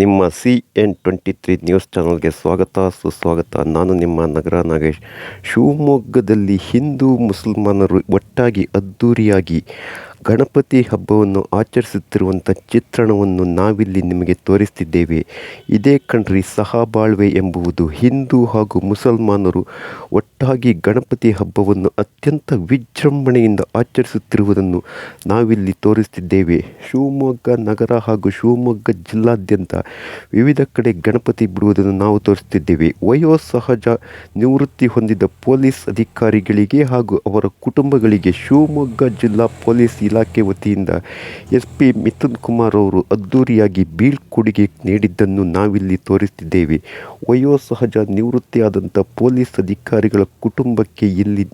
ನಿಮ್ಮ C N twenty three news ಚಾನಲ್ಗೆ ಸ್ವಾಗತ, ಸುಸ್ವಾಗತ. ನಾನು ನಿಮ್ಮ ನಗರ ನಾಗೇಶ್. ಶಿವಮೊಗ್ಗದಲ್ಲಿ ಹಿಂದೂ ಮುಸಲ್ಮಾನರು ಒಟ್ಟಾಗಿ ಅದ್ಧೂರಿಯಾಗಿ ಗಣಪತಿ ಹಬ್ಬವನ್ನು ಆಚರಿಸುತ್ತಿರುವಂಥ ಚಿತ್ರಣವನ್ನು ನಾವಿಲ್ಲಿ ನಿಮಗೆ ತೋರಿಸ್ತಿದ್ದೇವೆ. ಇದೇ ಕಣ್ರಿ ಸಹಬಾಳ್ವೆ ಎಂಬುವುದು ಹಿಂದೂ ಹಾಗೂ ಮುಸಲ್ಮಾನರು ಒಟ್ಟಾಗಿ ಗಣಪತಿ ಹಬ್ಬವನ್ನು ಅತ್ಯಂತ ವಿಜೃಂಭಣೆಯಿಂದ ಆಚರಿಸುತ್ತಿರುವುದನ್ನು ನಾವಿಲ್ಲಿ ತೋರಿಸ್ತಿದ್ದೇವೆ. ಶಿವಮೊಗ್ಗ ನಗರ ಹಾಗೂ ಶಿವಮೊಗ್ಗ ಜಿಲ್ಲಾದ್ಯಂತ ವಿವಿಧ ಕಡೆ ಗಣಪತಿ ಬಿಡುವುದನ್ನು ನಾವು ತೋರಿಸ್ತಿದ್ದೇವೆ. ವಯೋಸಹಜ ನಿವೃತ್ತಿ ಹೊಂದಿದ ಪೊಲೀಸ್ ಅಧಿಕಾರಿಗಳಿಗೆ ಹಾಗೂ ಅವರ ಕುಟುಂಬಗಳಿಗೆ ಶಿವಮೊಗ್ಗ ಜಿಲ್ಲಾ ಪೊಲೀಸ್ ಇಲಾಖೆ ವತಿಯಿಂದ ಎಸ್ ಪಿ ಮಿಥುನ್ ಕುಮಾರ್ ಅವರು ಅದ್ದೂರಿಯಾಗಿ ಬೀಳ್ಕೊಡುಗೆ ನೀಡಿದ್ದನ್ನು ನಾವಿಲ್ಲಿ ತೋರಿಸ್ತಿದ್ದೇವೆ. ವಯೋಸಹಜ ನಿವೃತ್ತಿಯಾದಂಥ ಪೊಲೀಸ್ ಅಧಿಕಾರಿಗಳ ಕುಟುಂಬಕ್ಕೆ ಇಲ್ಲಿ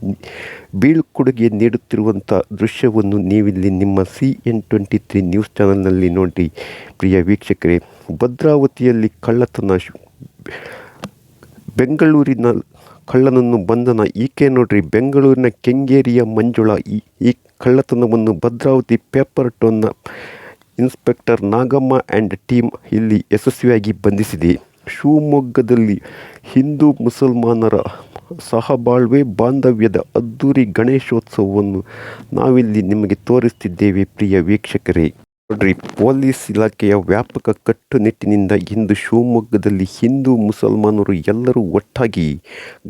ಬೀಳ್ಕೊಡುಗೆ ನೀಡುತ್ತಿರುವಂಥ ದೃಶ್ಯವನ್ನು ನೀವಿಲ್ಲಿ ನಿಮ್ಮ C N twenty three news ಚಾನಲ್ನಲ್ಲಿ ನೋಡಿ. ಪ್ರಿಯ ವೀಕ್ಷಕರೇ, ಭದ್ರಾವತಿಯಲ್ಲಿ ಕಳ್ಳತನ ಬೆಂಗಳೂರಿನ ಕಳ್ಳನನ್ನು ಬಂಧನ ಈಕೆ ನೋಡ್ರಿ, ಬೆಂಗಳೂರಿನ ಕೆಂಗೇರಿಯ ಮಂಜುಳಾ. ಈ ಈ ಕಳ್ಳತನವನ್ನು ಭದ್ರಾವತಿ ಪೇಪರ್ ಟೋನ್ನ ಇನ್ಸ್ಪೆಕ್ಟರ್ ನಾಗಮ್ಮ ಆ್ಯಂಡ್ ಟೀಮ್ ಇಲ್ಲಿ ಯಶಸ್ವಿಯಾಗಿ ಬಂಧಿಸಿದೆ. ಶಿವಮೊಗ್ಗದಲ್ಲಿ ಹಿಂದೂ ಮುಸಲ್ಮಾನರ ಸಹಬಾಳ್ವೆ ಬಾಂಧವ್ಯದ ಅದ್ದೂರಿ ಗಣೇಶೋತ್ಸವವನ್ನು ನಾವಿಲ್ಲಿ ನಿಮಗೆ ತೋರಿಸ್ತಿದ್ದೇವೆ, ಪ್ರಿಯ ವೀಕ್ಷಕರೇ. ನೋಡ್ರಿ, ಪೊಲೀಸ್ ಇಲಾಖೆಯ ವ್ಯಾಪಕ ಕಟ್ಟುನಿಟ್ಟಿನಿಂದ ಇಂದು ಶಿವಮೊಗ್ಗದಲ್ಲಿ ಹಿಂದೂ ಮುಸಲ್ಮಾನರು ಎಲ್ಲರೂ ಒಟ್ಟಾಗಿ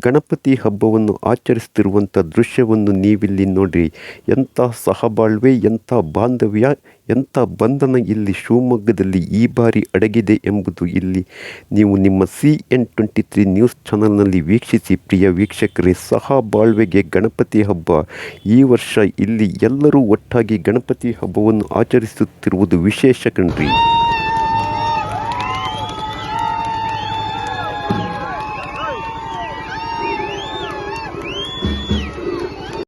ಗಣಪತಿ ಹಬ್ಬವನ್ನು ಆಚರಿಸುತ್ತಿರುವಂಥ ದೃಶ್ಯವನ್ನು ನೀವಿಲ್ಲಿ ನೋಡ್ರಿ. ಎಂಥ ಸಹಬಾಳ್ವೆ, ಎಂಥ ಬಾಂಧವ್ಯ ಎಂಥ ಬಂಧನ ಇಲ್ಲಿ ಶಿವಮೊಗ್ಗದಲ್ಲಿ ಈ ಬಾರಿ ಅಡಗಿದೆ ಎಂಬುದು ಇಲ್ಲಿ ನೀವು ನಿಮ್ಮ C N twenty three news ಚಾನಲ್ನಲ್ಲಿ ವೀಕ್ಷಿಸಿ, ಪ್ರಿಯ ವೀಕ್ಷಕರೇ. ಸಹ ಬಾಳ್ವೆಗೆ ಗಣಪತಿ ಹಬ್ಬ. ಈ ವರ್ಷ ಇಲ್ಲಿ ಎಲ್ಲರೂ ಒಟ್ಟಾಗಿ ಗಣಪತಿ ಹಬ್ಬವನ್ನು ಆಚರಿಸುತ್ತಿರುವುದು ವಿಶೇಷ ಕಣ್ರಿ.